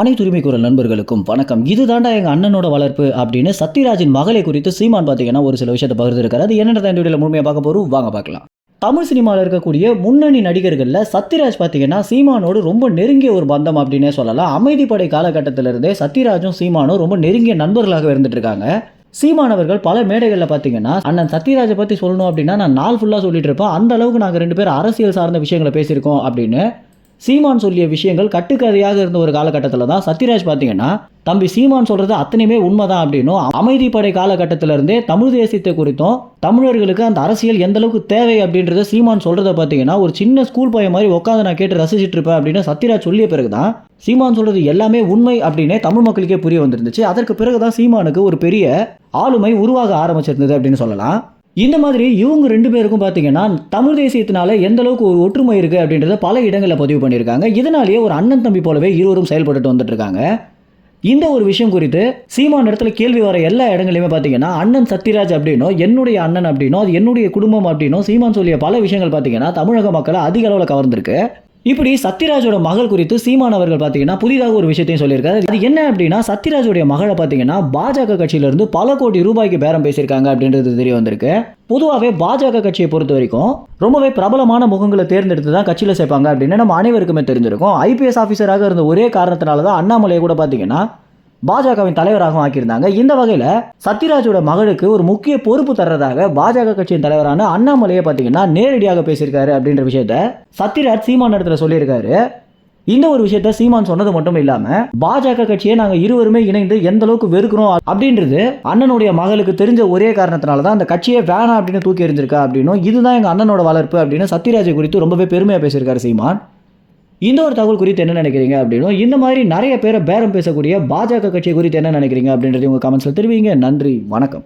அனைத்து உரிமை குரல் நண்பர்களுக்கும் வணக்கம். இதுதாண்டா எங்கள் அண்ணனோட வளர்ப்பு அப்படின்னு சத்யராஜின் மகளை குறித்து சீமான் பார்த்தீங்கன்னா ஒரு சில விஷயத்தை பகிர்ந்துருக்காரு. அது என்னென்ன இந்த வீடியோவில் முழுமையாக பார்க்க போகிறோம் வாங்க பார்க்கலாம். தமிழ் சினிமாவில் இருக்கக்கூடிய முன்னணி நடிகர்களில் சத்யராஜ் பார்த்தீங்கன்னா சீமானோடு ரொம்ப நெருங்கிய ஒரு பந்தம் அப்படின்னே சொல்லலாம். அமைதிப்படை காலகட்டத்திலிருந்தே சத்யராஜும் சீமானும் ரொம்ப நெருங்கிய நண்பர்களாக இருந்துட்டு இருக்காங்க. சீமானவர்கள் பல மேடைகளில் பார்த்தீங்கன்னா அண்ணன் சத்யராஜை பற்றி சொல்லணும் அப்படின்னா நான் நாள் ஃபுல்லாக சொல்லிட்டு இருப்பேன். அந்த அளவுக்கு நாங்கள் ரெண்டு பேரும் அரசியல் சார்ந்த விஷயங்களை பேசியிருக்கோம் அப்படின்னு சீமான் சொல்லிய விஷயங்கள் கட்டுக்கதையாக இருந்த ஒரு காலகட்டத்தில் தான் சத்யராஜ் பார்த்தீங்கன்னா தம்பி சீமான் சொல்கிறது அத்தனையுமே உண்மைதான் அப்படின்னும் அமைதிப்படை காலகட்டத்திலிருந்தே தமிழ் தேசியத்தை குறித்தும் தமிழர்களுக்கு அந்த அரசியல் எந்த அளவுக்கு தேவை அப்படின்றத சீமான் சொல்கிறத பார்த்தீங்கன்னா ஒரு சின்ன ஸ்கூல் பையன் மாதிரி உட்காந்து நான் கேட்டு ரசிச்சிட்டு இருப்பேன் அப்படின்னு சத்யராஜ் சொல்லிய பிறகு தான் சீமான் சொல்கிறது எல்லாமே உண்மை அப்படின்னே தமிழ் மக்களுக்கே புரிய வந்திருந்துச்சு. அதற்கு பிறகு தான் சீமானுக்கு ஒரு பெரிய ஆளுமை உருவாக ஆரம்பிச்சிருந்தது அப்படின்னு சொல்லலாம். இந்த மாதிரி இவங்க ரெண்டு பேருக்கும் பார்த்தீங்கன்னா தமிழ் தேசியத்தினால எந்த அளவுக்கு ஒரு ஒற்றுமை இருக்குது அப்படின்றத பல இடங்களில் பதிவு பண்ணியிருக்காங்க. இதனாலேயே ஒரு அண்ணன் தம்பி போலவே இருவரும் செயல்பட்டு வந்துட்டு இருக்காங்க இந்த ஒரு விஷயம் குறித்து சீமான் இடத்துல கேள்வி வர எல்லா இடங்களையுமே பார்த்தீங்கன்னா அண்ணன் சத்யராஜ் அப்படின்னும் என்னுடைய அண்ணன் அப்படின்னும் அது என்னுடைய குடும்பம் அப்படின்னும் சீமான் சொல்லிய பல விஷயங்கள் பார்த்தீங்கன்னா தமிழக மக்களை அதிக அளவில் கவர்ந்திருக்கு. இப்படி சத்யராஜோட மகள் குறித்து சீமான் அவர்கள் பார்த்தீங்கன்னா புதிதாக ஒரு விஷயத்தையும் சொல்லியிருக்காரு. அது என்ன அப்படின்னா சத்யராஜோடைய மகளை பார்த்தீங்கன்னா பாஜக கட்சியிலிருந்து பல கோடி ரூபாய்க்கு பேரம் பேசியிருக்காங்க அப்படின்றது தெரிய வந்திருக்கு. பொதுவாகவே பாஜக கட்சியை பொறுத்த வரைக்கும் ரொம்பவே பிரபலமான முகங்களை தேர்ந்தெடுத்து தான் கட்சியில் சேர்ப்பாங்க அப்படின்னு நம்ம அனைவருக்குமே தெரிஞ்சிருக்கும். ஐபிஎஸ் ஆஃபீஸராக இருந்த ஒரே காரணத்தினால தான் அண்ணாமலையை கூட பார்த்தீங்கன்னா பாஜகவின் தலைவராகவும் ஆக்கியிருந்தாங்க. இந்த வகையில் சத்யராஜோட மகளுக்கு ஒரு முக்கிய பொறுப்பு தர்றதாக பாஜக கட்சியின் தலைவரான அண்ணாமலையை பார்த்தீங்கன்னா நேரடியாக பேசியிருக்காரு அப்படின்ற விஷயத்த சத்யராஜ் சீமான் இடத்துல சொல்லியிருக்காரு. இந்த ஒரு விஷயத்த சீமான் சொன்னது மட்டும் இல்லாம பாஜக கட்சியை நாங்க இருவருமே இணைந்து எந்த அளவுக்கு வெறுக்கிறோம் அப்படின்றது அண்ணனுடைய மகளுக்கு தெரிஞ்ச ஒரே காரணத்தினாலதான் அந்த கட்சியை வேணாம் அப்படின்னு தூக்கி எறிஞ்சிருக்கா அப்படின்னும் இதுதான் எங்க அண்ணனோட வளர்ப்பு அப்படின்னு சத்யராஜை குறித்து ரொம்பவே பெருமையா பேசியிருக்காரு சீமான். இந்த ஒரு தகவல் குறித்து என்ன நினைக்கிறீங்க அப்படின்னும் இந்த மாதிரி நிறைய பேரை பேரம் பேசக்கூடிய பாஜக கட்சி குறித்து என்ன நினைக்கிறீங்க அப்படின்றது உங்கள் கமெண்ட்ஸில் தெரிவிங்க. நன்றி வணக்கம்.